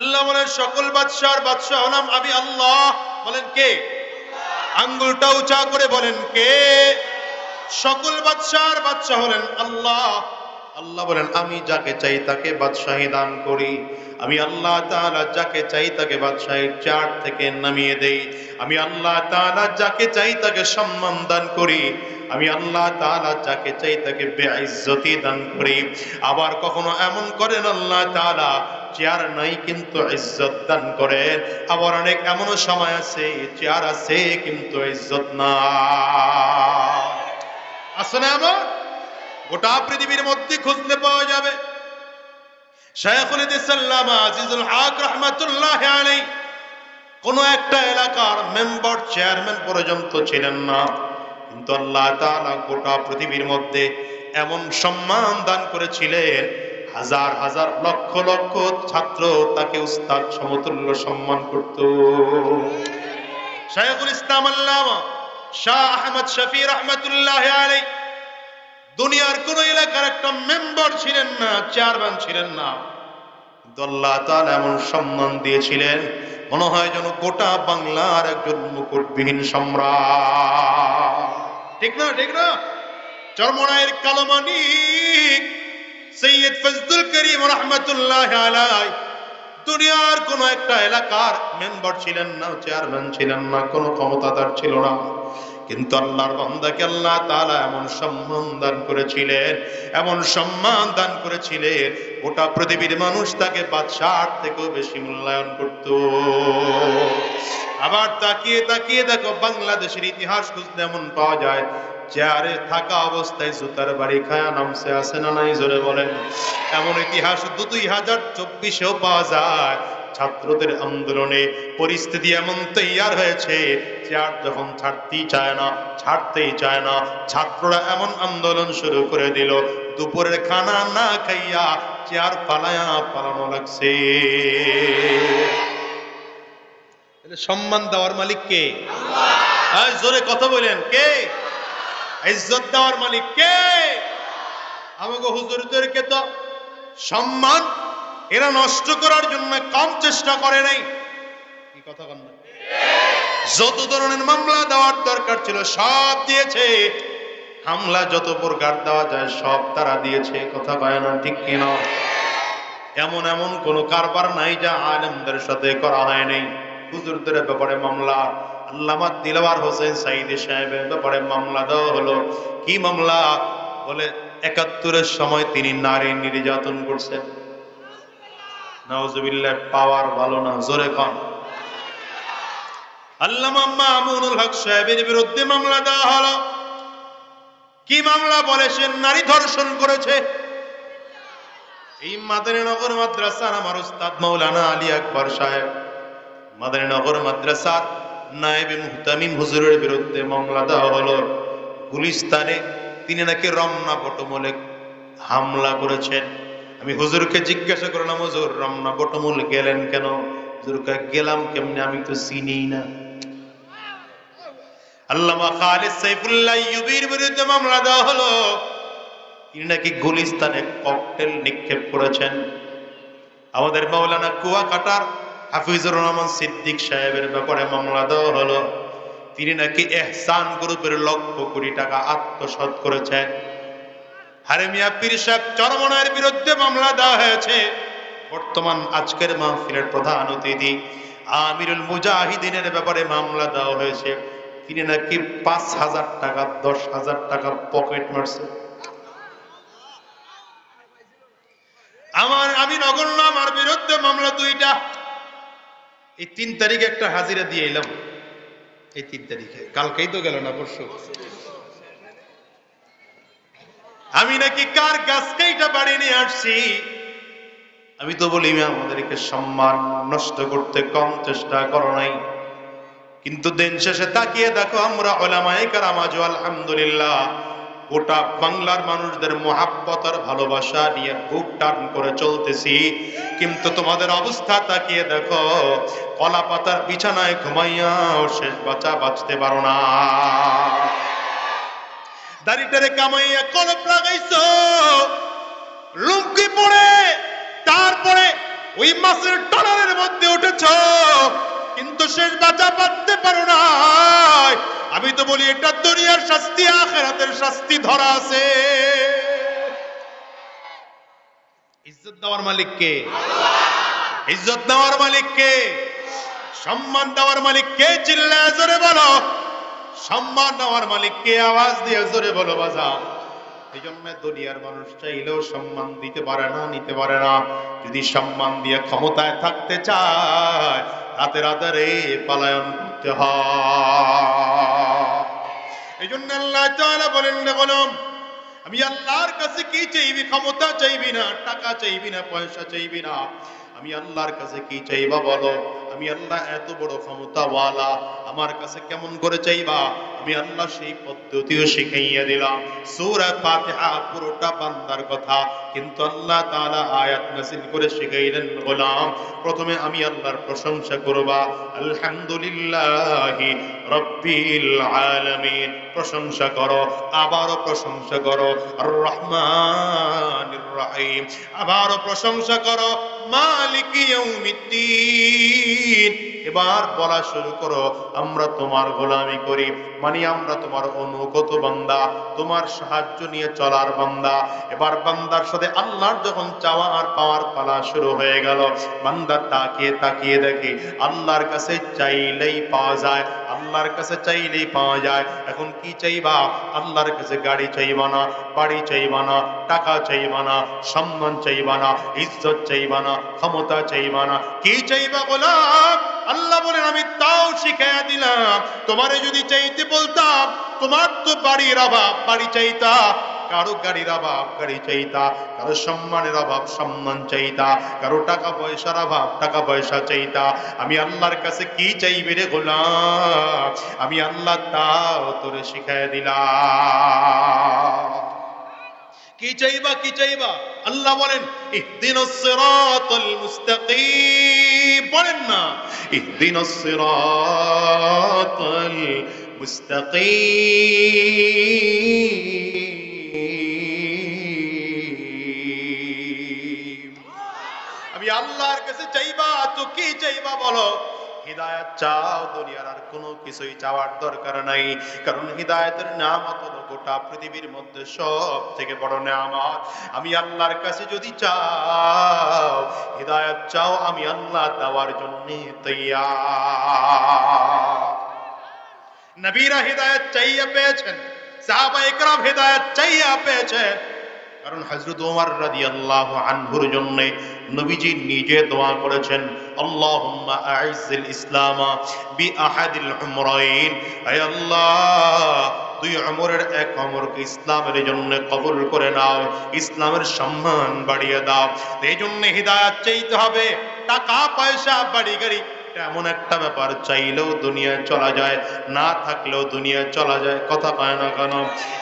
আল্লাহ বলেন, সকল বাদশার বাদশাহ হলাম আমি আল্লাহ। বলেন কে? আঙ্গুলটা উঁচা করে বলেন কে? সকল বাদশার বাদশাহ হলেন আল্লাহ। আল্লাহ বলেন, আমি যাকে চাই তাকে বাদশাহী দান করি। আমি আল্লাহ তাআলা যাকে চাই তাকে বাদশাহীর চার থেকে নামিয়ে দেই। আমি আল্লাহ তাআলা যাকে চাই তাকে সম্মান দান করি। আমি আল্লাহ তাআলা যাকে চাই তাকে বেইজ্জতি দান করি। আবার কখনো এমন করেন আল্লাহ তাআলা, চেয়ার নাই কিন্তু ইজ্জত দান করেন। আবার অনেক এমনও সময় আছে, চেয়ার আছে কিন্তু ইজ্জত না। আসলে আমার গোটা পৃথিবীর মধ্যে খুঁজলে পাওয়া যাবে। শেখুল ইসলাম আজিজুল হক রহমাতুল্লাহ কোন একটা এলাকার মেম্বার, চেয়ারম্যান পর্যন্ত ছিলেন না। কিন্তু আল্লাহ গোটা পৃথিবীর মধ্যে এমন সম্মান দান করেছিলেন, হাজার হাজার লক্ষ লক্ষ ছাত্র তাকে উস্তাদ সমতুল্য সম্মান করত। ইসলাম আল্লামা শাহ আহমদ শফি আলাই দুনিয়ার কোন এলাকার একটা মেম্বার ছিলেন না, চেয়ারম্যান ছিলেন না। আল্লাহ তাআলা এমন সম্মান দিয়েছিলেন, মনে হয় যেন গোটা বাংলার একজন মুকুটবিহীন সম্রাট। ঠিক না ঠিক না চরমনায়ের কালমানি সৈয়দ ফজলুল করিম রহমতুল্লাহ আলাই দুনিয়ার কোন একটা এলাকার মেম্বার ছিলেন না, চেয়ারম্যান ছিলেন না, কোনো ক্ষমতাদার ছিল না। কিন্তু আল্লাহর বান্দাকে আল্লাহ তাআলা এমন সম্মান দান করেছিলেন, এমন সম্মান দান করেছিলেন, গোটা পৃথিবীর মানুষ তাকে বাদশাহ থেকেও বেশি মূল্যায়ন করত। আবার তাকিয়ে তাকিয়ে দেখো বাংলাদেশের ইতিহাস খুঁজতে এমন পাওয়া যায়, চেয়ারে থাকা অবস্থায় জুতার বাড়ি খায়া নামছে, আছে না নাই জোরে বলেন। এমন ইতিহাস দুই হাজার চব্বিশেও পাওয়া যায়, ছাত্রদের আন্দোলনে পরিস্থিতি এমন তৈয়ার হয়েছে, চেয়ার যখন ছাড়তেই চায় না, ছাড়তেই চায় না, ছাত্ররা এমন আন্দোলন শুরু করে দিল, দুপুরের খানা না খাইয়া চেয়ার পালায়া পালানো লাগছে। সম্মান দেওয়ার মালিক কে? জোরে কথা বলেন, কে? ইজ্জত দেওয়ার মালিক কে? আমাকে হুজুরদেরকে তো সম্মান এরা নষ্ট করার জন্য কম চেষ্টা করে নাই। কি কথা কন যত ধরনের মামলা দেওয়ার দরকার ছিল, সব দিয়েছে। হামলা যত প্রকার দেওয়া যায়, সব তারা দিয়েছে। কথা কয় না ঠিক কিনা এমন এমন কোন কারবার নাই যা আলেমদের সাথে করা হয় নাই। হুজুরদের ব্যাপারে মামলা, আল্লামা দিলওয়ার হোসেন সাইদি সাহেবের ব্যাপারে মামলা দেওয়া হলো। কি মামলা? বলে, একাত্তরের সময় তিনি নারী নির্যাতন করছেন। ধর্ষণ করেছে? এই মাদারীনগর মাদ্রাসার আমার উস্তাদ মৌলানা আলী আকবর সাহেব। মাদারীনগর মাদ্রাসার নায়েবে মুহতামিম হুজুরের বিরুদ্ধে মামলা দেওয়া হলো। গুলিস্তানে তিনি নাকি রমনা বটমূলে হামলা করেছেন। আমি হুজুরকে জিজ্ঞাসা করলাম, হুজুর, রমনা বটমূল গেলেন কেন? হুজুরকে গেলাম কেমনে? আমি তো চিনিই না। আল্লামা খালিদ সাইফুল্লাহ ইউবির বিরুদ্ধে মামলা দেওয়া হলো। তিনি নাকি গুলিস্তানে ককটেল নিক্ষেপ করেছেন। আমাদের মাওলানা কুয়াকাটার হাফিজুর রহমান সিদ্দিক সাহেবের ব্যাপারে মামলা দেওয়া হলো। তিনি নাকি এহসান গ্রুপের লক্ষ কোটি টাকা আত্মসাৎ করেছেন। হারেমিয়া পীর সাহেব, চরমনায়ের বিরুদ্ধে মামলা দেওয়া হয়েছে। বর্তমান আজকের মাহফিলের প্রধান অতিথি আমিরুল মুজাহিদিনের ব্যাপারে মামলা দেওয়া হয়েছে। তিনি নাকি পাঁচ হাজার টাকা, দশ হাজার টাকা পকেট মারছে। আমার, আমি নগণ্য, আমার বিরুদ্ধে মামলা দুইটা। এই তিন তারিখে একটা হাজিরা দিয়ে এলাম। এই তিন তারিখে। কালকেই তো গেল না, পরশু। আমি নাকি কার গাছকেইটা বাড়ি নিয়ে আসছি? আমি তো বলি আমাদেরকে সম্মান নষ্ট করতে কম চেষ্টা করো নাই। কিন্তু দিন শেষে তাকিয়ে দেখো, আমরা ওলামায়ে কারামাজ আলহামদুলিল্লাহ গোটা বাংলার মানুষদের মহাব্বত আর ভালোবাসা নিয়ে বুক টান করে চলতেছি। কিন্তু তোমাদের অবস্থা তাকিয়ে দেখো, কলা পাতার বিছানায় ঘুমাইয়াও শেষ বাঁচা বাঁচতে পারো না। দাড়িটারে কামাইয়া কলপ লাগাইছো, লুঙ্গি পরে, তারপরে ওই মাছের টলারের মধ্যে উঠেছ, কিন্তু শেষ বাঁচা পারতে পারো না আমি তো বলি, এটা দুনিয়ার শাস্তি, আখেরাতের শাস্তি ধরা আছে। ইজ্জত দেওয়ার মালিক কে? ইজ্জত দেওয়ার মালিক কে? সম্মান দেওয়ার মালিক কে? চিল্লায় জোরে বলো। সম্মান দেওয়ার মালিক কে? আওয়াজ দিয়ে জোরে বলো বাজা এই জন্য দুনিয়ার মানুষ চাইলেও সম্মান দিতে পারে না, নিতে পারে না। যদি সম্মান দিয়ে ক্ষমতায় থাকতে চায় রাতে রাতে রে পালায়ন করতে হয়। এই জন্য আল্লাহ তাআলা বলেন, না গোলাম, আমি আল্লাহর কাছে কি চাইবি? ক্ষমতা চাইবি না, টাকা চাইবি না, পয়সা চাইবি না। আমি আল্লাহর কাছে কি চাইবা বলো? আমি আল্লাহ এত বড় ক্ষমতাওয়ালা, আমার কাছে কেমন করে চাইবা? আমি আল্লাহ সেই পদ্ধতিও শিখাইয়া দিলাম। সূরা ফাতিহা পুরোটা বান্দার কথা। কিন্তু আল্লাহ তাআলা আয়াত নাযিল করে শিখাইলেন গোলাম, প্রথমে আমি আল্লাহর প্রশংসা করবা। আলহামদুলিল্লাহি রাব্বিল আলামিন। প্রশংসা করো, আবারও প্রশংসা করো। আর রহমানির রহিম। আবারও প্রশংসা করো, মালিক ইয়াউমিদ্দিন। এবার বলা শুরু করো, আমরা তোমার গোলামি করি মানে আমরা তোমার অনুগত বান্দা, তোমার সাহায্য নিয়ে চলার বান্দা। এবার বান্দার সাথে আল্লাহর যখন চাওয়া আর পাওয়ার পালা শুরু হয়ে গেল, বান্দা তাকিয়ে তাকিয়ে দেখে, আল্লাহর কাছে চাইলেই পাওয়া যায় আল্লাহর কাছে চাইলেই পাওয়া যায়। এখন কি চাইবা? আল্লাহর কাছে গাড়ি চাইবা না, বাড়ি চাইবা না, টাকা চাইবা না, সম্মান চাইবা না, ইজ্জত চাইবা না, ক্ষমতা চাইবা না। কি চাইবা গোলাম আল্লাহ বলেন, আমি তাও শিখাইয়া দিলাম। তোমারে যদি চাইতে বলতাম, তোমার তো বাড়ির অভাব, বাড়ি চাইতা কারও গাড়ির অভাব, গাড়ি চাইতা, কারও সম্মানের অভাব, সম্মান চাইতা, কারও টাকা পয়সার অভাব, টাকা পয়সা চাইতা। আমি আল্লাহর কাছে কি চাইবে রে গোলাম? আমি আল্লাহ তাও তোরে শিখাই দিলাম। কি চাইবা কি চাইবা? আল্লাহ বলেন, ইহদিনাস সিরাতাল মুস্তাকিম। বলেন না, ইহদিনাস সিরাতাল মুস্তাকিম। আমি আল্লাহর কাছে চাইবা, তো কি চাইবা বলো? হিদায়াত চাও দুনিয়ার আর কোনো কিছুই চাওয়ার দরকার নাই। কারণ হিদায়াতের নাম হলো গোটা পৃথিবীর মধ্যে সব থেকে বড় নামাত আমি আল্লাহর কাছে যদি চাও, হিদায়াত চাও, আমি আল্লাহ দেওয়ার জন্য তৈয়ার। নবীরা হিদায়াত চাইয়া পেয়েছেন। সাহাবা ইকরাম হিদায়াত চাইয়া পেয়েছেন। কারণ হযরত ওমর রাদিয়াল্লাহু আনহুর জন্য নবীজি নিজে দোয়া করেছেন, আল্লাহুম্মা আইজ্জিল ইসলামা বিআহাদিল উমরাইন। হে আল্লাহ দুই অমরের এক অমরকে ইসলামের জন্য কবুল করে নাও, ইসলামের সম্মান বাড়িয়ে দাও। এই জন্য হিদায়াত চাইতে হবে। টাকা পয়সা বাড়ি গাড়ি এটা এমন একটা ব্যাপার, চাইলেও দুনিয়া চলা যায়, না থাকলেও দুনিয়া চলা যায়, কথা পায় না কেন?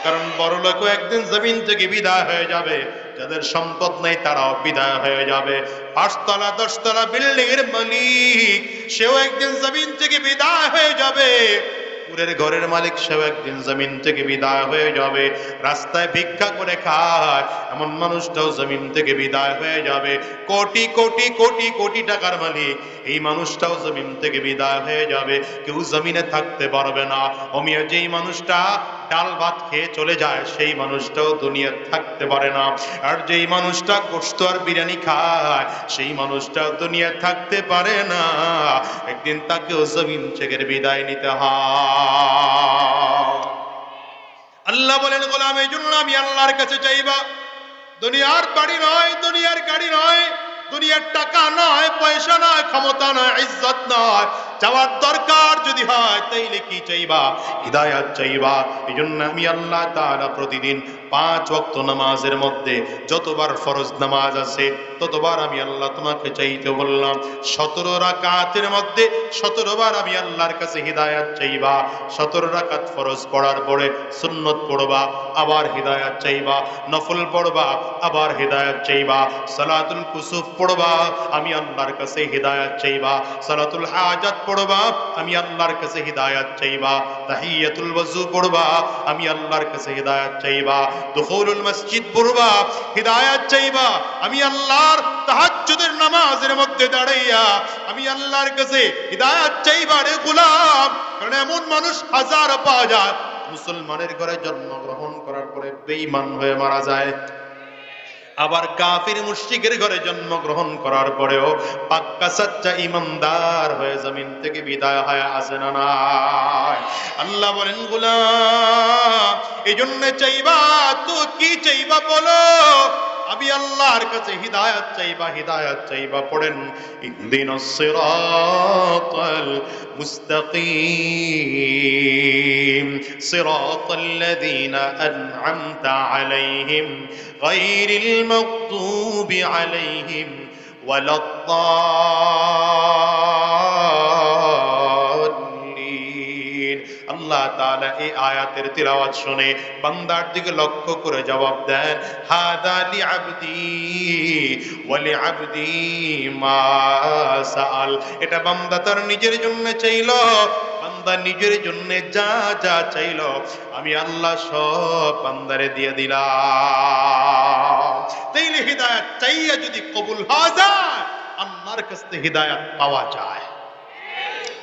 কারণ বড় লোকও একদিন জমিন থেকে বিদায় হয়ে যাবে, যাদের সম্পদ নেই তারাও বিদায় হয়ে যাবে। পাঁচতলা, দশতলা বিল্ডিং এর মালিক, সেও একদিন জমিন থেকে বিদায় হয়ে যাবে। পুরের ঘরের মালিক সেও একদিন জমিন থেকে বিদায় হয়ে যাবে। রাস্তায় ভিক্ষা করে খায়, এমন মানুষটাও জমিন থেকে বিদায় হয়ে যাবে। কোটি কোটি কোটি কোটি টাকার মালিক, এই মানুষটাও জমিন থেকে বিদায় হয়ে যাবে। কেউ জমিনে থাকতে পারবে না। অমিয়া, যেই মানুষটা ডাল ভাত খেয়ে চলে যায়, সেই মানুষটাও দুনিয়া থাকতে পারে না। আর যেই মানুষটা গোস্ত আর বিরিয়ানি খায়, সেই মানুষটা দুনিয়া থাকতে পারে না। একদিন তাকেও জমিন থেকে বিদায় নিতে হয়। আল্লাহ বলেন, গোলাম, এই জন্য আমি আল্লাহর কাছে চাইবা, দুনিয়ার বাড়ি নয়, দুনিয়ার গাড়ি নয়, দুনিয়ার টাকা নয়, পয়সা নয়, ক্ষমতা নয়, ইজ্জত নয় যাওয়ার দরকার যদি হয়, তাইলে কি চাইবা? হৃদায়াত চাইবা। এই জন্য আমি আল্লাহ তারা প্রতিদিন পাঁচ ওয়াক্ত নামাজের মধ্যে যতবার ফরজ নামাজ আছে, ততবার আমি আল্লাহ তোমাকে চাইতে বললাম, সতেরো রাকাতের মধ্যে সতেরো বার আমি আল্লাহর কাছে হিদায়াত চাইবা, সতেরো রাকাত ফরজ পড়ার পরে সুন্নত পড়বা, আবার হিদায়াত চাইবা, নফল পড়বা, আবার হিদায়াত চাইবা, সালাতুল কুসুফ পড়বা, আমি আল্লাহর কাছে হিদায়াত চাইবা, সালাতুল হাজাত পড়বা, আমি আল্লাহর কাছে হিদায়াত চাইবা, তাহিয়াতুল ওযু পড়বা, আমি আল্লাহর কাছে হিদায়াত চাইবা মসজিদ পড়বা, হিদায়াত চাইবা। আমি আল্লাহর তাহাজ্জুদের নামাজের মধ্যে দাঁড়াইয়া, আমি আল্লাহর কাছে হিদায়াত চাইবারে গোলাম। কারণ এমন মানুষ হাজার পাওয়া যায়। মুসলমানের ঘরে জন্মগ্রহণ করার পরে বেঈমান হয়ে মারা যায়। আবার কাফির মুশিকের ঘরে জন্মগ্রহণ করার পরেও পাক্কা সাচ্চা ইমানদার হয়ে জমিন থেকে বিদায় হয় আসে না আল্লাহ বলেনগুলা এই জন্য চাইবা, তো কি চাইবা বলো? আমি আল্লাহর কাছে হিদায়াত চাইবা হিদায়াত চাইবা, পড়েন ইহদিনাস সিরাতাল মুস্তাকিম, সিরাতাল লাযীনা আন'আমতা আলাইহিম গায়রিল মাগদুবি আলাইহিম ওয়ালাদ-দাল্লিন আল্লাহ এই আয়াতের শুনে বান্দার দিকে লক্ষ্য করে জবাব দেন আবদি ওয়া লি আবদি এটা বান্দা তার নিজের জন্য চাইলো, বান্দা নিজের জন্য যা যা চাইলো, আমি আল্লাহ সব বান্দারে দিয়ে দিলাম। তাইলে হিদায়াত চাইয়া যদি কবুল হওয়া যায়, আল্লাহর কাছ থেকে হিদায়াত পাওয়া যায়।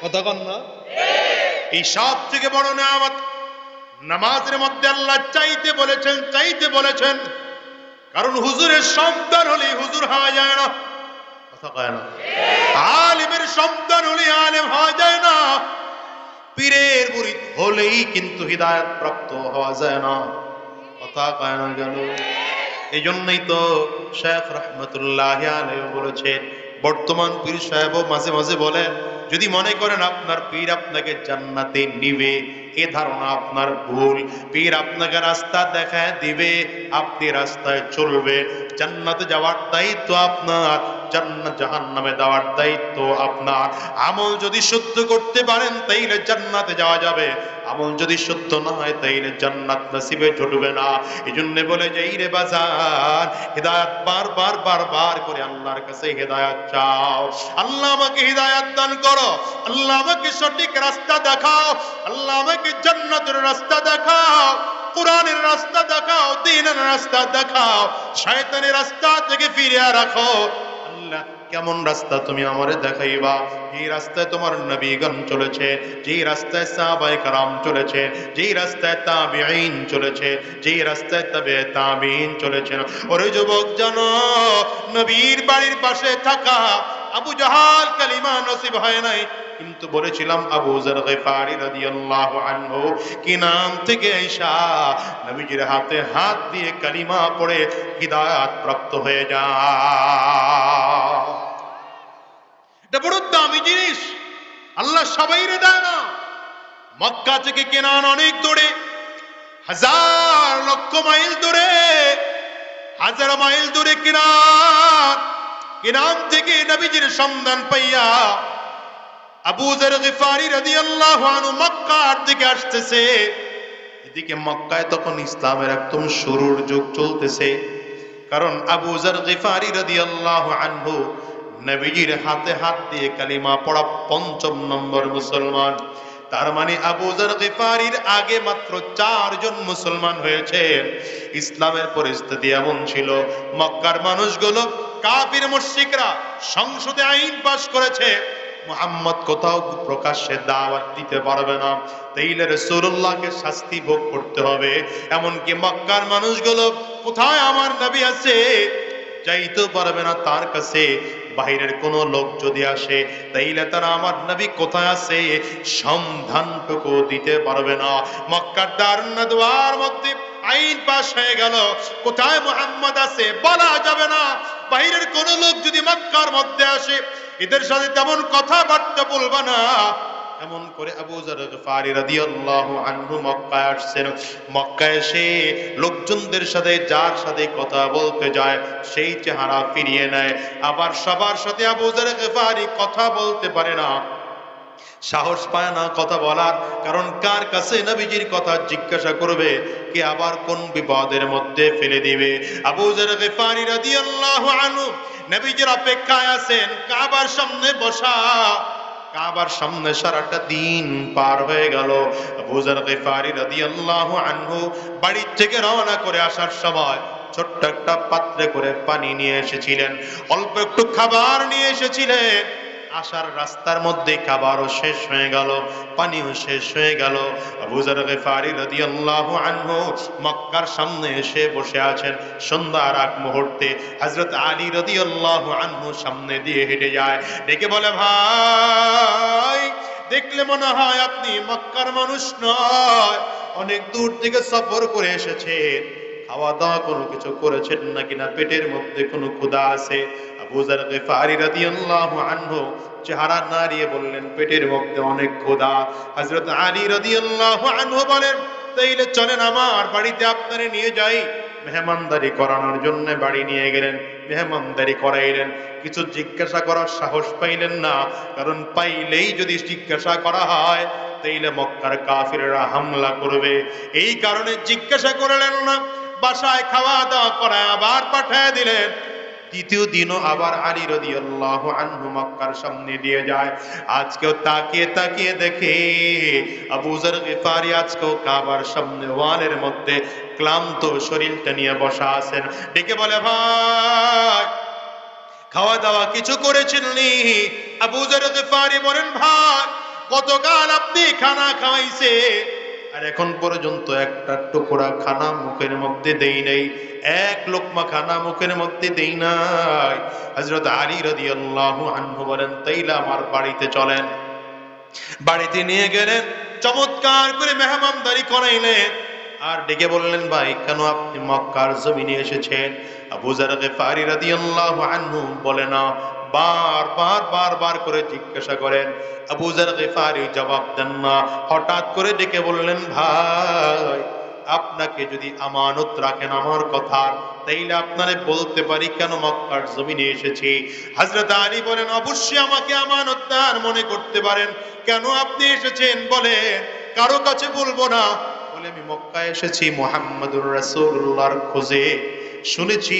কথা না? এই সব থেকে বড় নেয়ামত। নামাজের মধ্যে আল্লাহ চাইতে বলেছেন চাইতে বলেছেন। কারণ হুজুরের সন্তান হলে হুজুর হওয়া যায় না। কথা কয় না? আলিমের সন্তান হলে আলেম হওয়া যায় না। পীরের মুরিদ হলেই কিন্তু হৃদায়ত প্রাপ্ত হওয়া যায় না। কথা কয় না গেল এই জন্যই তো শেখ রহমতুল্লাহ আলহ বলেছেন, বর্তমান পীর সাহেবও মাঝে মাঝে বলেন যদি মনে করেন আপনার পীর আপনাকে জান্নাতে নিবে, এ ধারণা আপনার ভুল। পীর আপনাকে রাস্তা দেখায় দিবে, আপনি রাস্তায় চলবে। জান্নাতে যাওয়ার দায়িত্ব আপনার। জান্নাত জাহান্নামে দেওয়ার দায়িত্ব আপনার। আমল যদি শুদ্ধ করতে পারেন, তাইলে জান্নাতে যাওয়া যাবে। আমল যদি শুদ্ধ না হয়, তাইলে জান্নাত নসিবে জুটবে না। এই জন্য বলে যে রে বাজার, হেদায়াত বারবার বারবার করে আল্লাহর কাছে হেদায়াত চাও। আল্লাহ আমাকে হেদায়াত দান করো। আল্লাহ আমাকে সঠিক রাস্তা দেখাও। আল্লাহ আমাকে জান্নাতের রাস্তা দেখাও। কোরআনের রাস্তা দেখাও। দিনের রাস্তা দেখাও। শয়তানের রাস্তা থেকে ফিরিয়ে রাখো। আল্লাহ কেমন রাস্তা তুমি আমারে দেখাইবা? এই রাস্তায় তোমার নবীগণ চলেছে যেই রাস্তায় সাহাবায়ে কারাম চলেছে যেই রাস্তায় তাবিঈন চলেছে যেই রাস্তায় তবে তাবিন চলেছে ওরে যুবক জানো, নবীর বাড়ির পাশে থাকা আবু জাহাল কালিমা নসিব হয় নাই। কিন্তু বলেছিলাম আবু জার গিফারি রাদিয়াল্লাহু আনহু, কি নাম থেকে নবীজির হাতে হাত দিয়ে কালিমা পড়ে হিদায়াত প্রাপ্ত হয়ে যায় এটা বড় দামি জিনিস। আল্লাহ সবাইরে দেয় না। মক্কা থেকে কেনান অনেক দূরে, হাজার লক্ষ মাইল দূরে, হাজার মাইল দূরে কিনান কিনান থেকে নবীজির সন্ধান পাইয়া আবু জার গিফারি রাদিয়াল্লাহু আনহু মক্কার দিকে আসতেছে। এদিকে মক্কায় তখন ইসলামের একদম শুরুর যুগ চলতেছে। কারণ আবু জার গিফারি রাদিয়াল্লাহু আনহু নবীজির হাতে হাত দিয়ে কালিমা পড়া পঞ্চম নম্বর মুসলমান। তার মানে আবু জার গিফারির আগে মাত্র চারজন মুসলমান হয়েছে। ইসলামের পরিস্থিতি এমন ছিল, মক্কার মানুষগুলো কাফির মুশরিকরা সংসদে আইন পাশ করেছে। মোহাম্মদ কোথাও প্রকাশ্যে দাওয়াত দিতে পারবে না। তাইলে রসুল্লাহকে শাস্তি ভোগ করতে হবে। এমনকি মক্কার মানুষগুলো কোথায় আমার নবী আছে? যাইতেও পারবে না তার কাছে। বাহিরের কোনো লোক যদি আসে, তাইলে তারা আমার নবী কোথায় আছে? সন্ধানটুকু দিতে পারবে না। মক্কার দারুন্না দোয়ার মধ্যে আইন পাশ হয়ে গেল। কোথায় মোহাম্মদ আছে বলা যাবে না। বাহিরের কোন লোক যদি মক্কার মধ্যে আসে, এদের সাথে তেমন কথাবার্তা বলবা না। এমন করে আবু জার রাদিয়াল্লাহু আনহু মক্কায় আসছেন। মক্কায় এসে লোকজনদের সাথে, যার সাথে কথা বলতে যায়, সেই চেহারা ফিরিয়ে নেয়। আবার সবার সাথে আবু জার কথা বলতে পারে না। সাহস পায় না কথা বলার। কারণ কার কাছে নবীজির কথা জিজ্ঞাসা করবে, কে আবার কোন বিপদের মধ্যে ফেলে দিবে? আবু জার গফারি রাদিয়াল্লাহু আনহু, নবীজির অপেক্ষায় আছেন, কাবার সামনে বসা। কাবার সামনে সারাটা দিন পার হয়ে গেল। আবু জার গিফারি রাদিয়াল্লাহু আনহু বাড়ি থেকে রওনা করে আসার সময় ছোট্ট একটা পাত্রে করে পানি নিয়ে এসেছিলেন। অল্প একটু খাবার নিয়ে এসেছিলেন। আসার রাস্তার মধ্যে খাবারও শেষ হয়ে গেল, পানিও শেষ হয়ে গেল। আবু জার গিফারি রাদিয়াল্লাহু আনহু মক্কার সামনে এসে বসে আছেন। সন্ধ্যার আগ মুহূর্তে হযরত আলী রাদিয়াল্লাহু আনহু সামনে দিয়ে হেঁটে যায়। ডেকে বলে, ভাই, দেখলে মনে হয় আপনি মক্কার মানুষ নয়। অনেক দূর থেকে সফর করে এসেছেন। খাওয়া দাওয়া কোনো কিছু করেছেন নাকি না? পেটের মধ্যে কোনো ক্ষুধা আছে? আবু জার রাদিয়াল্লাহু আনহু চেহারা নাড়িয়ে বললেন, পেটের মধ্যে অনেক ক্ষুধা। হযরত আলী রাদিয়াল্লাহু আনহু বলেন, তাইলে চলেন আমার বাড়িতে, আপনারে নিয়ে যাই। মেহমানদারি করানোর জন্য বাড়ি নিয়ে গেলেন, মেহমানদারি করাইলেন। কিছু জিজ্ঞাসা করার সাহস পাইলেন না, কারণ পাইলেই যদি জিজ্ঞাসা করা হয়, তাইলে মক্কার কাফিররা হামলা করবে। এই কারণে জিজ্ঞাসা করলেন না বাসায় খাওয়া দাওয়া করায় আবার পাঠায় দিলেন দ্বিতীয় দিনও আবার আলী রাদিয়াল্লাহু আনহু মক্কার সামনে দিয়ে যায়। আজকেও তাকিয়ে তাকিয়ে দেখে আবু যর গিফারি আজকেও কাবার সামনে ওয়ালের মধ্যে ক্লান্ত শরীরটা নিয়ে বসা আছেন। ডেকে বলে, ভাই, খাওয়া দাওয়া কিছু করেছেননি আবু যর গিফারি বলেন, ভাই, গতকাল আপনি খানা খাওয়াইছে। আর এখন পর্যন্ত একটা টুকরা খানা মুখের মধ্যে দেই নাই, এক লোকমা খানা মুখের মধ্যে দেই নাই। হযরত আলী রাদিয়াল্লাহু আনহু বলেন, তাইলে আমার বাড়িতে চলেন। বাড়িতে নিয়ে গেলেন, চমৎকার করে মেহমানদারি করাইলেন। আর ডেকে বললেন, ভাই, কেন আপনি মক্কার জমিনে এসেছেন? আবু জার গিফারি রাদিয়াল্লাহু আনহু বলে, না বার বার বার বার করে জিজ্ঞাসা করেন, আবু জার গিফারি জবাব দেন না। হঠাৎ করে ডেকে বললেন, ভাই, আপনাকে যদি আমানত রাখেন আমার কথা, তাইলে আপনারে বলতে পারি কেন মক্কার জমিনে এসেছি? হযরত আলী বলেন, অবশ্যই আমাকে আমানত আমানতদার মনে করতে পারেন। কেন আপনি এসেছেন? বলে কারও কাছে বলব না। বলে, আমি মক্কায় এসেছি মোহাম্মদুর রাসূলুল্লাহর খোঁজে। শুনেছি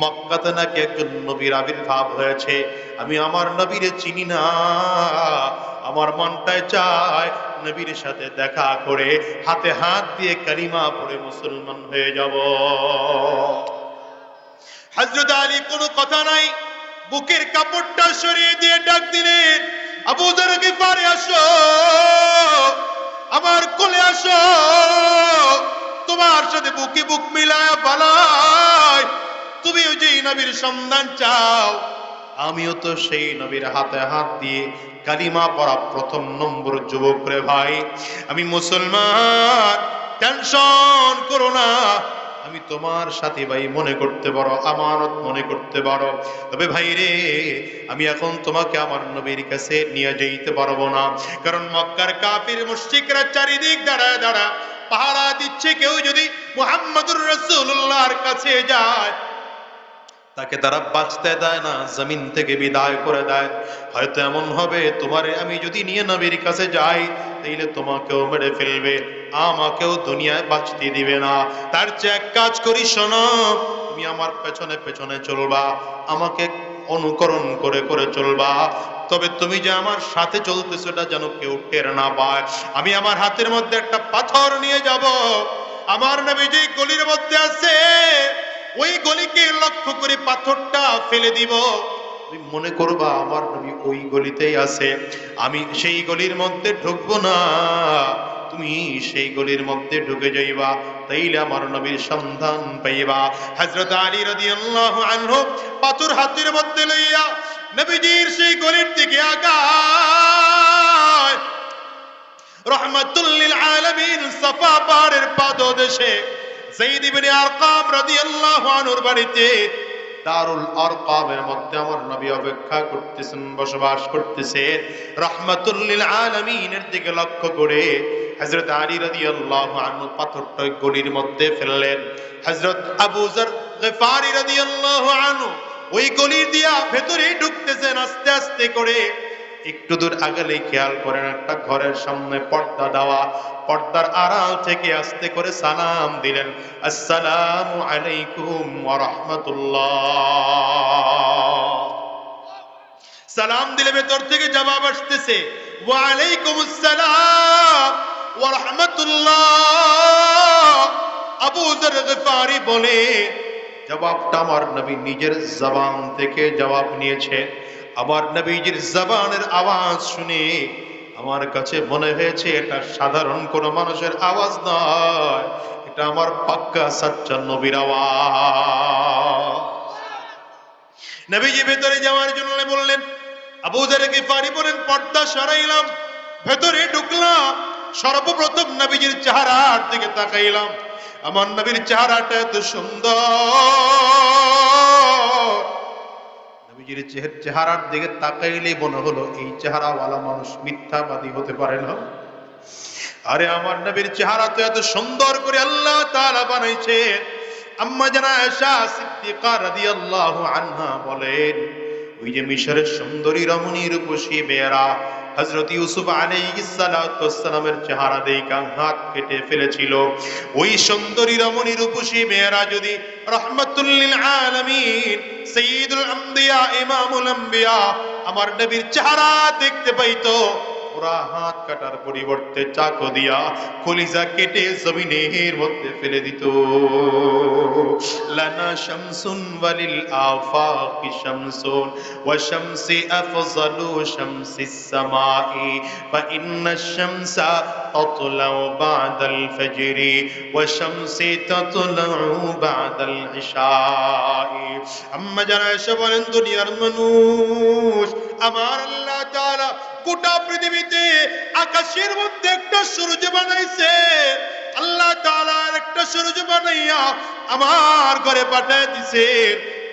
মক্কাতে নাকি একজন নবীর আবির্ভাব হয়েছে। আমি আমার নবীরে চিনি না। আমার মনটায় চায় নবীর সাথে দেখা করে হাতে হাত দিয়ে কালিমা পড়ে মুসলমান হয়ে যাব। হযরত আলী কোনো কথা নাই। বুকের কাপড়টা সরিয়ে দিয়ে ডাক দিলেন, আবু যর গিফারি আসো, আমার কোলে আসো, তোমার সাথে বুকে বুক মিলায় বালাই তুমিও যেই নবীর সন্ধান চাও। আমিও তো সেই নবীর হাতে হাত দিয়ে কালিমা পড়া প্রথম নম্বর যুবক রে ভাই। আমি মুসলমান, টেনশন করো না। আমি তোমার সাথে ভাই মনে করতে পারো, আমানত মনে করতে পারো। তবে ভাই রে, আমি এখন তোমাকে আমার নবীর কাছে নিয়ে যেতে পারব না। কারণ মক্কার কাফির মুশরিকরা চারিদিক দাঁড়ায় দাঁড়া পাহারা দিচ্ছে। কেউ যদি মুহাম্মদুর রাসূলুল্লাহর কাছে যায় তাকে তারা বাঁচতে দেয় না, জমিন থেকে বিদায় করে দেয়। হয়তো এমন হবে, তোমারে আমি যদি নিয়ে নবীর কাছে যাই, তাইলে তোমাকেও মেরে ফেলবে, আমাকেও দুনিয়ায় বাঁচতে দিবে না। তার চেয়ে এক কাজ করি, শোনো, তুমি আমার পেছনে পেছনে চলবা, আমাকে অনুকরণ করে করে চলবা। তবে তুমি যে আমার সাথে চলতেছো, এটা যেন কেউ টের না পায়। আমি আমার হাতের মধ্যে একটা পাথর নিয়ে যাব, আমার নবী যে গলির মধ্যে আছে ওই গলিকে লক্ষ্য করে পাথরটা ফেলে দিব। তুমি মনে করবা, আমার নবী ওই গলিতেই আছে। আমি সেই গলির মধ্যে ঢুকবো না। তুমি সেই গলির মধ্যে ঢুকে যাইবা, তাইলে আমার নবীর সন্ধান পাইবা। হযরত আলী রাদিয়াল্লাহু আনহু পাথর হাতের মধ্যে লইয়া নবীজির সেই গলির দিকে আগায়। রহমাতুল্লিল আলামিন, সাফা পাহাড়ের পাদদেশে যায়েদ ইবনে আরকাম রাদিয়াল্লাহু আনহুর বাড়িতে দারুল আরকামের মধ্যে আমার নবী অপেক্ষা করতেছেন, বসবাস করতেছেন। রহমাতুল্লিল আলামিনের দিকে লক্ষ্য করে হযরত আলী রাদিয়াল্লাহু আনহু পাথরটা গলির মধ্যে ফেললেন। হযরত আবু যর গিফারি রাদিয়াল্লাহু আনহু ওই গলির দিয়া ভেতরে ঢুকতেছেন, আস্তে আস্তে করে একটু দূর আগেলেই খেয়াল করেন একটা ঘরের সামনে পর্দা দেওয়া। পর্দার আড়াল থেকে আস্তে করে সালাম দিলেন, আসসালামু আলাইকুম রাহমাতুল্লাহ। সালাম দিলে ভেতর থেকে জবাব আসতেছে, ওয়া আলাইকুম আসসালাম ওয়া রাহমাতুল্লাহ। আবু গফারি বলে, জবাবটা আমার নবী নিজের জবান থেকে জবাব নিয়েছে। আমার নবীজির জবানের আওয়াজ শুনে আমার কাছে মনে হয়েছে, এটা সাধারণ কোন মানুষের আওয়াজ নয়, এটা আমার পাক্কা সাচ্চা নবীর আওয়াজ। নবীজি ভেতরে যাওয়ার জন্য বললেন, আবু জারকে পারি বলেন, পর্দা সরাইলাম, ভেতরে ঢুকলাম, সর্বপ্রথম নবীজির চেহারার দিকে তাকাইলাম। আমার নবীর চেহারাটা এত সুন্দর নবীজির চেহারার দিকে তাকাইলেই মনে হলো, এই চেহারাওয়ালা মানুষ মিথ্যাবাদী হতে পারে না। আরে আমার নবীর চেহারা তো এত সুন্দর করে আল্লাহ তাআলা বানাইছে। আম্মা জানা আয়েশা সিদ্দিকা রাদিয়াল্লাহু আনহা বলেন, ওই যে মিশরের সুন্দরী রমণী রূপসী মেয়েরা হযরত ইউসুফ ওয়াসসালামের চেহারা দেখা হাত কেটে ফেলেছিল। ওই সুন্দরী রমণী রূপসী মেয়েরা যদি রহমাতুল লিল আলামিন সাইয়্যিদুল আম্বিয়া ইমামুল আমার নবীর চেহারা দেখতে পাইতো। ওরা হাত কাটার পরিবর্তে চাকু দিয়া কলিজা কেটে জমিনের মধ্যে ফেলে দিত। লানা শামসুন ওয়ালিল আফাকি শামসুন ওয়া শামসি আফজালু শামসিস সামাই। ফা ইন্না শামসা তাতলাউ বাদাল ফজরি ওয়া শামসি তাতলাউ বাদাল ইশাই। আম্মা যারা এসে বলেন, দুনিয়ার মানুষ, আমার আল্লাহ তাআলা গোটা পৃথিবীতে আকাশের মধ্যে একটা সূর্য বানাইছে। আল্লাহ তাআলার একটা সূর্য বানাইয়া আমার ঘরে পাঠায় দিছে।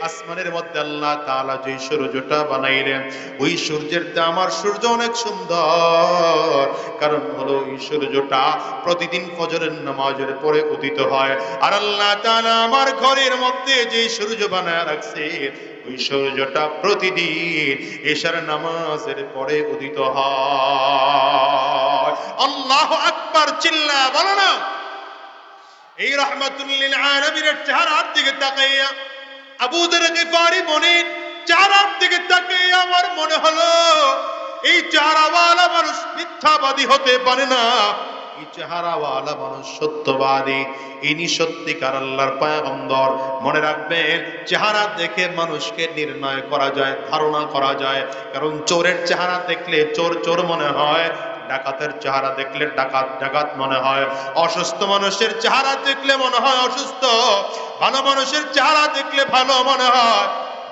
আসমানের মধ্যে আল্লাহ তাআলা যে সূর্যটা বানাইলেন, ওই সূর্যের আমার সূর্য অনেক সুন্দর। কারণ হলো ওই সূর্যটা প্রতিদিন ফজরের নামাজের পরে উদিত হয়। আর আল্লাহ তাআলা আমার ঘরের মধ্যে যে সূর্য বানায় রাখছে, ওই সূর্যটা প্রতিদিন এশার নামাজের পরে উদিত হয়। আল্লাহ আকবার, চিল্লা, বলো না। এই রহমাতুল্লিল আলামিনের চেহারার দিকে তাকাইয়া আবু যর গিফারি মনে চেহারার দিকে তাকাইয়া আমার মনে হলো, এই চেহারাওয়ালা মানুষ মিথ্যাবাদী হতে পারে না। এই চেহারাওয়ালা মানুষ সত্যবাদী, ইনি সত্যিকার আল্লাহর পায়গম্বর। মনে রাখবেন, চেহারা দেখে মানুষকে নির্ণয় করা যায়, ধারণা করা যায়। কারণ চোরের চেহারা দেখলে চোর চোর মনে হয় ডাকাতের চেহারা দেখলে ডাকাত ডাকাত মনে হয়। অসুস্থ মানুষের চেহারা দেখলে মনে হয় অসুস্থ। ভালো মানুষের চেহারা দেখলে ভালো মনে হয়।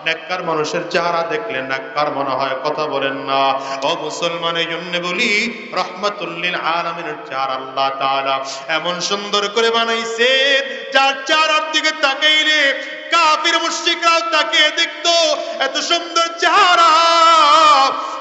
নেককার মানুষের চেহারা দেখলে নেককার মনে হয়, কথা বলেন না। ও মুসলমানের জন্য বলি রহমাতুল্লিল আলামিনের চেহারা আল্লাহ তাআলা এমন সুন্দর করে বানাইছে, যার চেহারার দিকে তাকাইলে কাফির মুশরিকরাও তাকিয়ে দেখতো, এত সুন্দর চেহারা।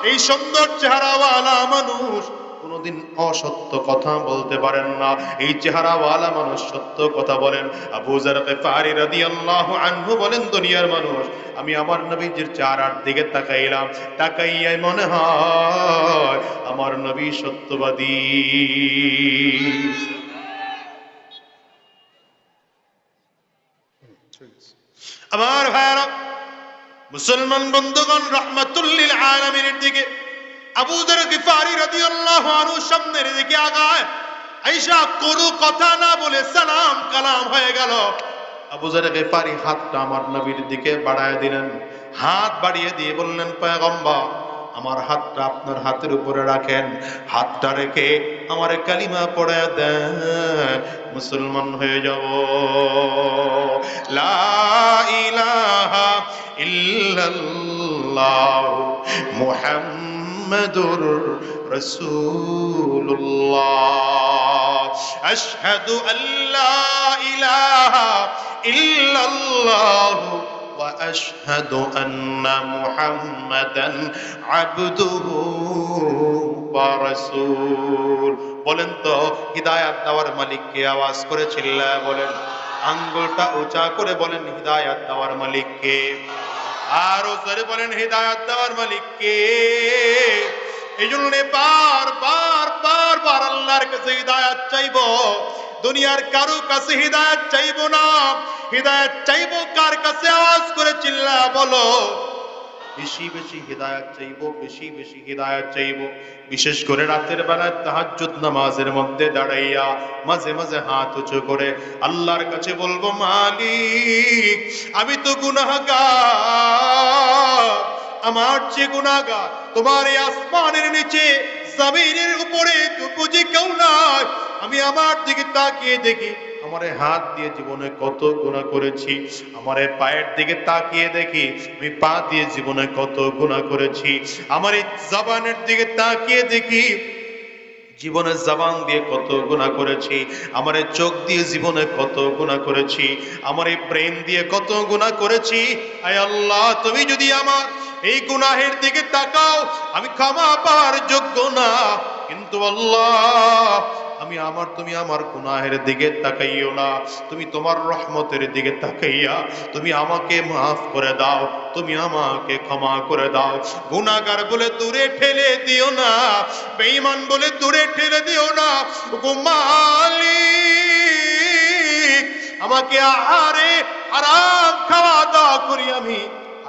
এই সুন্দর চেহারাওয়ালা মানুষ কোনোদিন অসত্য কথা বলতে পারেন না। এই চেহারাওয়ালা মানুষ সত্য কথা বলেন। আবু জার গিফারি রাদিয়াল্লাহু আনহু বলেন, দুনিয়ার মানুষ, আমি আমার নবীজির চেহারার দিকে তাকাইলাম। তাকাইয়াই মনে হয় আমার নবী সত্যবাদী। আমার ভাইরা মুসলমান বন্ধুগণ, রহমাতুল্লিল আলামিনের দিকে আবু যর গিফারি রাদিয়াল্লাহু আনহু সামনের দিকে আগায়, আয়েশা কোনো কথা না বলে সালাম কালাম হয়ে গেল। আবু যর গিফারি হাতটা আমার নবীর দিকে বাড়ায় দিলেন। হাত বাড়িয়ে দিয়ে বললেন, পয়গম্বর, আমার হাতটা আপনার হাতের উপরে রাখেন। হাতটা রেখে আমার কালিমা পড়ে দেন। মুসলমান হয়ে যাব। লা ইলাহা ইল্লাল্লাহ মুহাম্মাদুর রাসূলুল্লাহ আশহাদু আল্লা ইলাহা ইল্লাল্লাহ واشهد ان محمدا عبده ورسول বলেন তো হিদায়াত দেওয়ার মালিককে আওয়াজ করে চিল্লা বলেন আঙ্গুলটা উঁচা করে বলেন হিদায়াত দেওয়ার মালিককে আর জোরে বলেন, হৃদায়ত দেওয়ার মালিক কে এই জন্য বার বার বার বার আল্লাহর কাছে হৃদায়ত চাইব। দুনিয়ার কারও কাছে হৃদায়ত চাইব না। হৃদায়ত চাইব কার কাছে? আওয়াজ করে চিল্লা বলো। বেশি বেশি হৃদায়ত চাইব, বেশি বেশি হৃদায়ত চাইব। বিশেষ করে রাতের বেলায় তাহাজ্জুদ নামাজের মধ্যে দাঁড়াইয়া মাঝে মাঝে হাত উঁচু করে আল্লাহর কাছে বলব, মালিক, আমি তো গুনাহগার। আমার যে গুনাহগার, তোমার এই আসমানের নিচে, জমিনের উপরে তো বুঝি কেউ নাই। আমি আমার দিকে তাকিয়ে দেখি আমার হাত দিয়ে জীবনে কত গুণা করেছি, আমার পায়ের দিকে তাকিয়ে দেখি, আমি পা দিয়ে জীবনে কত গুণা করেছি, আমার এই জবানের দিকে তাকিয়ে দেখি, জীবনের জবান দিয়ে কত গুণা করেছি, আমার চোখ দিয়ে জীবনে কত গুণা করেছি, আমার এই প্রেম দিয়ে কত গুণা করেছি, আয় আল্লাহ, তুমি যদি আমার এই গুনাহের দিকে তাকাও, আমি ক্ষমা পাওয়ার যোগ্য না, কিন্তু আল্লাহ আমি আমার, তুমি আমার গুনাহের দিকে তাকাইও না। তুমি তোমার রহমতের দিকে তাকাইয়া তুমি আমাকে মাফ করে দাও, তুমি আমাকে ক্ষমা করে দাও। গুনাহগার বলে দূরে ঠেলে দিও না, বেঈমান বলে দূরে ঠেলে দিও না। মালিক, আমাকে আহারে হারাম খাওয়া দাওয়া করি আমি।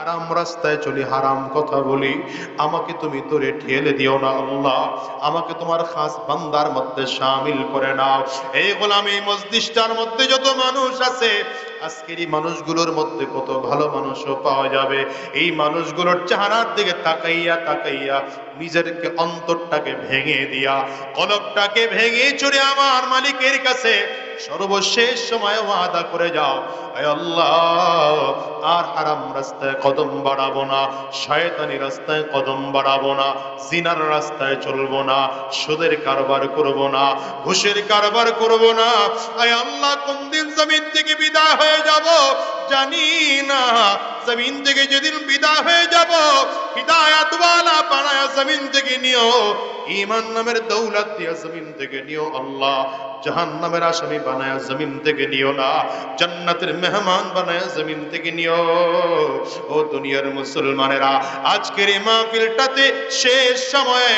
হারাম রাস্তায় চলি, হারাম কথা বলি। আমাকে তুমি তোরে ঠেলে দিও না আল্লাহ। আমাকে তোমার খাস বান্দার মধ্যে সামিল করে নাও। এই গোলাম এই মসজিদটার মধ্যে যত মানুষ আছে, আজকের এই মানুষগুলোর মধ্যে কত ভালো মানুষও পাওয়া যাবে। এই মানুষগুলোর চেহারার দিকে তাকাইয়া তাকাইয়া নিজেরকে অন্তরটাকে ভেঙে দিয়া কলকটাকে ভেঙে চড়ে আমার মালিকের কাছে সর্বশেষ সময় ওয়াদা করে যাও আল্লাহ, আর হারাম রাস্তায় কদম বাড়াবো না, শয়তানি রাস্তায় কদম বাড়াবো না, জিনার রাস্তায় চলবো না, সুদের কারবার করব না, ঘুষের কারবার করব না আয় আল্লাহ কোন দিন জমিন থেকে বিদায় হয়ে যাব? জানি না। জমিন থেকে যেদিন বিদায় হয়ে যাব, হিদায়াত ওয়ালা বানায়া জমিন থেকে নিও। ঈমান নামের দৌলত দিয়া জমিন থেকে নিও আল্লাহ। জাহান্নামের আসামি বানায়া জমিন থেকে নিও না। জান্নাতের মেহমান বানায়া জমিন থেকে নিও। ও দুনিয়ার মুসলমানেরা, আজকের এই মাহফিলটাতে শেষ সময়ে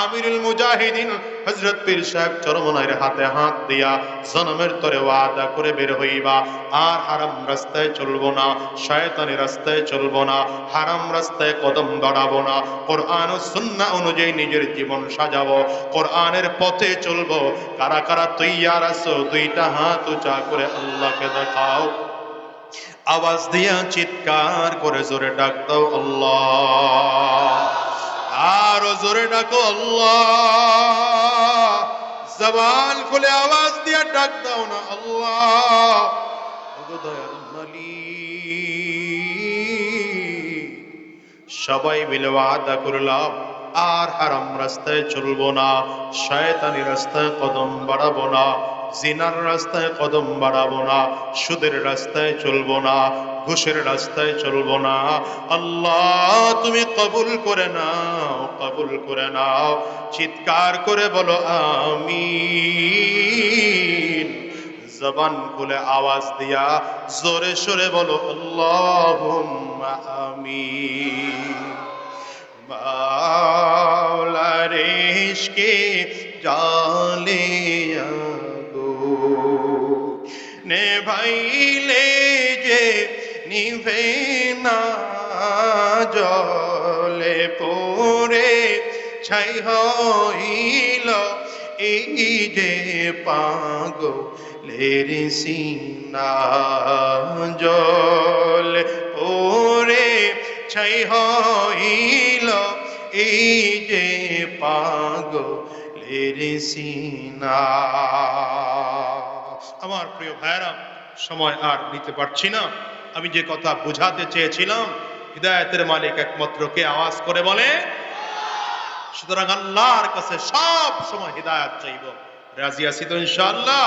আমিরুল মুজাহিদিন হযরত পীর সাহেব চরমনায়ের হাতে হাত দিয়া জনমের তরে ওয়াদা করে বের হইবা। আর হারাম রাস্তায় চলবো না, শয়তানি রাস্তায় চলবো না, হারাম রাস্তায় কদম বাড়াবো না। কোরআন ও সুন্নাহ অনুযায়ী নিজের জীবন সাজাবো, কোরআনের পথে চলবো। কারা কারা তৈয়ার আছো, দুইটা হাত উঁচা করে আল্লাহকে দেখাও। আওয়াজ দিয়া চিৎকার করে জোরে ডাক দাও আল্লাহ। আরও জোরে ডাকো আল্লাহ। জবান খুলে আওয়াজ দিয়া ডাক দাও না আল্লাহ। দয়াল সবাই মিলে ওয়াদা করলাম, আর হারাম রাস্তায় চলবো না, শয়তানি রাস্তায় কদম বাড়াবো না, জিনার রাস্তায় কদম বাড়াবো না, সুদের রাস্তায় চলবো না, ঘুষের রাস্তায় চলবো না। আল্লাহ, তুমি কবুল করে নাও, কবুল করে নাও, চিৎকার করে বলো, আমিন। জবান খুলে আওয়াজ দিয়া জোরে সরে বলো, আল্লাহুম্মা আমিন। জালে নে ভাইলে যে নিভে না জলে পড়ে, ছাই হইল এই যে পাগলের সিনা জল পড়ে ছাই হইল এই যে পাগলের সিনা আমার প্রিয় ভাইরা সময় আর নিতে পারছি না। আমি যে কথা বোঝাতে চেয়েছিলাম, হৃদায়তের মালিক একমাত্র কে? আওয়াজ করে বলে, সুতরাং আল্লাহর কাছে সব সময় হৃদায়ত চাইব। রাজি আছি তো ইনশাআল্লাহ?